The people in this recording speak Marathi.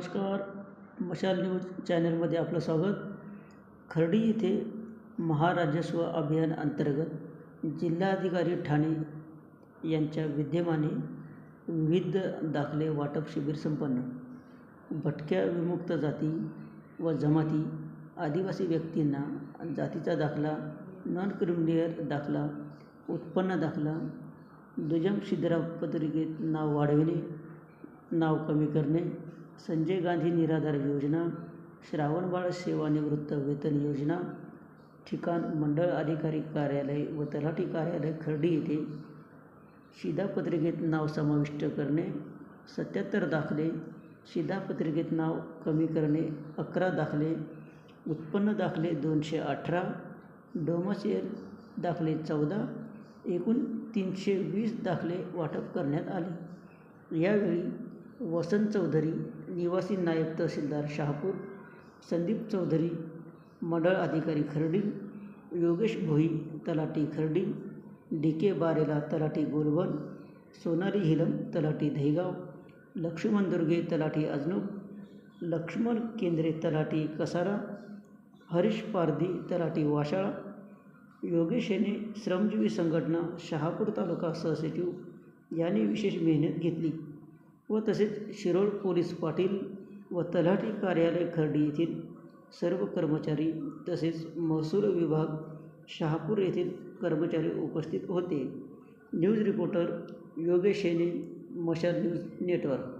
नमस्कार. मशाल न्यूज चॅनलमध्ये आपलं स्वागत. खर्डी येथे महाराजस्व अभियान अंतर्गत जिल्हाधिकारी ठाणे यांच्या विद्यमाने विविध दाखले वाटप शिबिर संपन्न. भटक्या विमुक्त जाती व जमाती आदिवासी व्यक्तींना जातीचा दाखला नॉन क्रिमिनियर दाखला उत्पन्न दाखला दुय्यम पत्रिकेत नाव वाढविणे नाव कमी करणे संजय गांधी निराधार योजना श्रावणबाळ सेवानिवृत्त वेतन योजना ठिकाण मंडळ अधिकारी कार्यालय व तलाठी कार्यालय खर्डी येथे शिधापत्रिकेत नाव समाविष्ट करणे सत्याहत्तर दाखले शिधापत्रिकेत नाव कमी करणे अकरा दाखले उत्पन्न दाखले दोनशे अठरा डोमसियल दाखले चौदा एकूण तीनशे वीस दाखले वाटप करण्यात आले. यावेळी वसंत चौधरी निवासी नायब तहसीलदार शहापूर संदीप चौधरी मंडळ अधिकारी खर्डी योगेश भोई तलाठी खर्डी डी के बारेला तलाठी गोलबन सोनाली हिलम तलाठी दहिगाव लक्ष्मण दुर्गे तलाठी अजनूक लक्ष्मण केंद्रे तलाठी कसारा हरीश पारधी तलाठी वाशाळा योगेश याने श्रमजीवी संघटना शहापूर तालुका सहसचिव यांनी विशेष मेहनत घेतली. व तसेच शिरोळ पोलीस पाटील व तलाठी कार्यालय खर्डी येथील सर्व कर्मचारी तसेच महसूल विभाग शहापूर येथील कर्मचारी उपस्थित होते. न्यूज रिपोर्टर योगेश हेने मशाल न्यूज नेटवर्क.